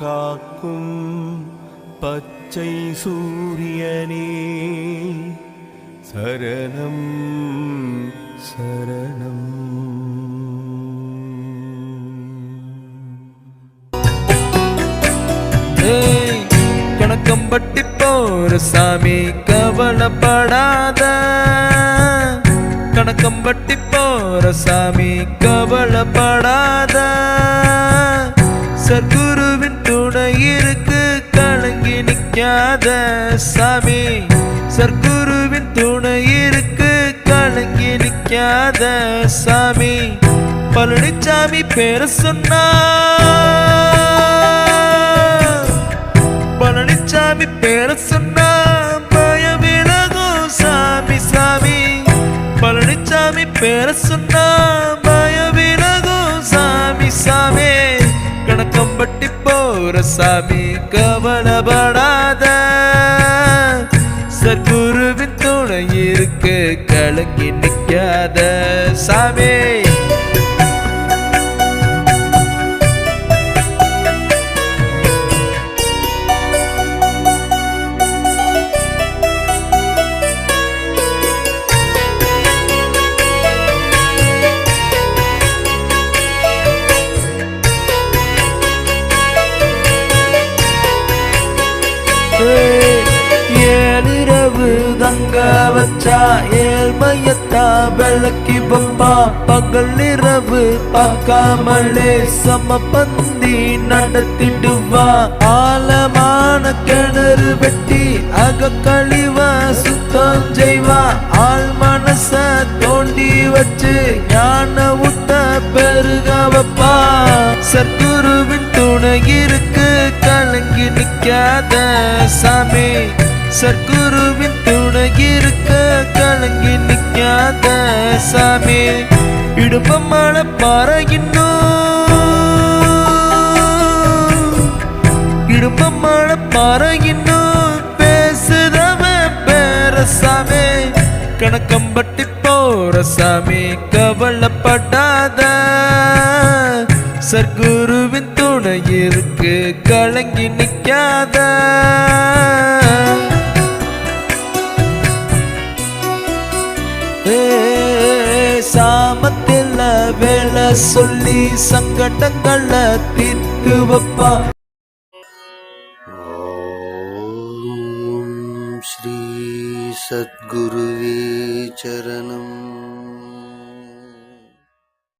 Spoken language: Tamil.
காக்கும் பச்சை சூரியனே சரணம் சரணம். கணக்கம்பட்டி போற சாமி கவலைப்படாத. கணக்கம்பட்டி போற சாமி கவலைப்படாத. சர்க்கு துணை இருக்கு கலங்கி நிற்காத சாமி. சர்க்குருவின் துணை இருக்கு கலங்கி நிற்காத சாமி. பழனிச்சாமி பேர சொன்னா. பழனிச்சாமி பேர சொன்னா பயமிலகும் சாமி சாமி. பழனிச்சாமி பேர சொன்னா பயமிலகும் சாமி சாமி. போற சாமி கவலைப்படாத. சத்குருவின் துணை இருக்கு கலங்கி நிற்காத சாமி வச்சா ஏழ்மையத்தா விளக்கி பப்பா பகல் இரவு பார்க்காமலே சம பந்தி நடத்திடுவா. ஆழமான கிணறு வெட்டி அக சுத்தம் செய்வா. ஆள் மனச தோண்டி வச்சு ஞான உத்த பெருக வைப்பா. சத்குருவின் துணை இருக்கு கலங்கி நிக்காத சாமி. சர்க்குருவின் துணை இருக்க கலங்கி நிற்காத சாமி. இடுப்பமான பாறையின்னும் இடுப்பமான பாறையின்னும் பேசுதவன் பேர சாமி கணக்கம்பட்டி போற சாமி கவலைப்படாத. சர்க்குருவின் துணை இருக்கு கலங்கி நிற்காத. பேசாமத்தில் வேலை சொல்லி சங்கடங்களை தீர்த்து வைப்பா. ஸ்ரீ சத்குருவே சரணம்